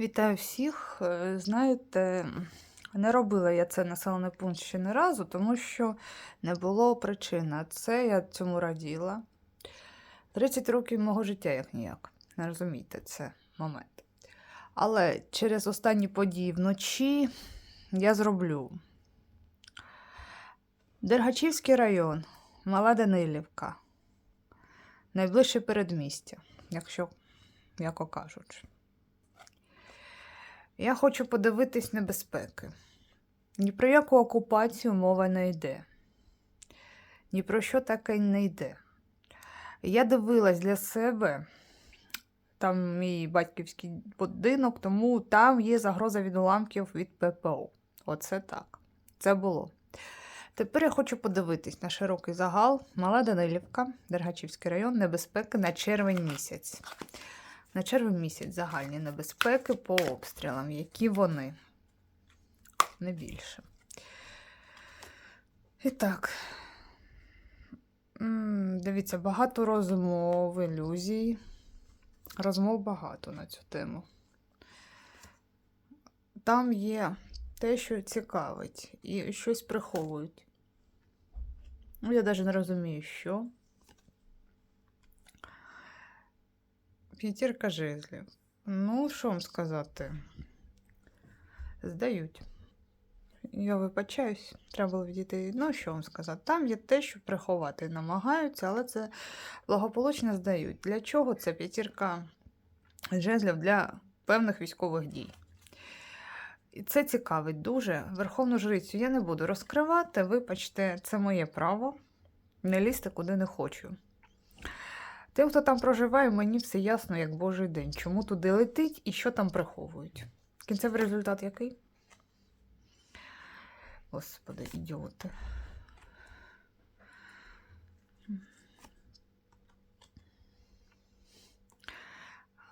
Вітаю всіх. Е, Знаєте, не робила я це населений пункт ще не разу, тому що не було причини. Це я цьому раділа. 30 років мого життя, як ніяк. Не розумієте, це момент. Але через останні події вночі я зроблю. Дергачівський район, Мала Данилівка. Найближче передмістя, якщо м'яко кажучи. Я хочу подивитись небезпеки. Ні про яку окупацію мова не йде. Ні про що таке не йде. Я дивилась для себе, там мій батьківський будинок, тому там є загроза від уламків від ППО. Оце так. Це було. Тепер я хочу подивитись на широкий загал, Мала Данилівка, Дергачівський район, небезпеки на червень місяць. На червень місяць загальні небезпеки по обстрілам, які вони не більше. І так, дивіться, багато розмов, ілюзій. Розмов багато на цю тему. Там є те, що цікавить, і щось приховують. Ну, я навіть не розумію, що. П'ятірка жезлів. Ну, що вам сказати? Здають. Я вибачаюсь, треба було відійти. Ну, що вам сказати? Там є те, що приховати намагаються, але це благополучно здають. Для чого це п'ятірка жезлів для певних військових дій? І це цікавить дуже. Верховну жрицю я не буду розкривати. Вибачте, це моє право. Не лізти куди не хочу. Тим, хто там проживає, мені все ясно, як Божий день. Чому туди летить і що там приховують. Кінцевий результат який? Господи, ідіоти.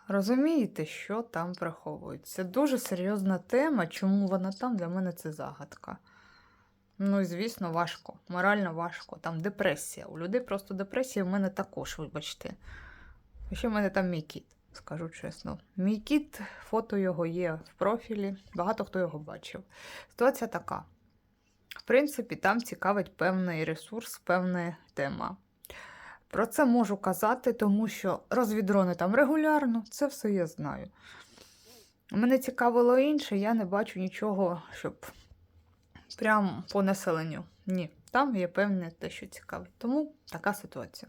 Розумієте, що там приховують? Це дуже серйозна тема. Чому вона там? Для мене це загадка. Ну звісно, важко. Морально важко. Там депресія. У людей просто депресія, в мене також, вибачте. Ще в мене там мій кіт, скажу чесно. Мій кіт, фото його є в профілі, багато хто його бачив. Ситуація така. В принципі, там цікавить певний ресурс, певна тема. Про це можу казати, тому що розвідрони там регулярно, це все я знаю. Мене цікавило інше, я не бачу нічого, щоб прямо по населенню. Ні, там є певне те, що цікавить. Тому така ситуація.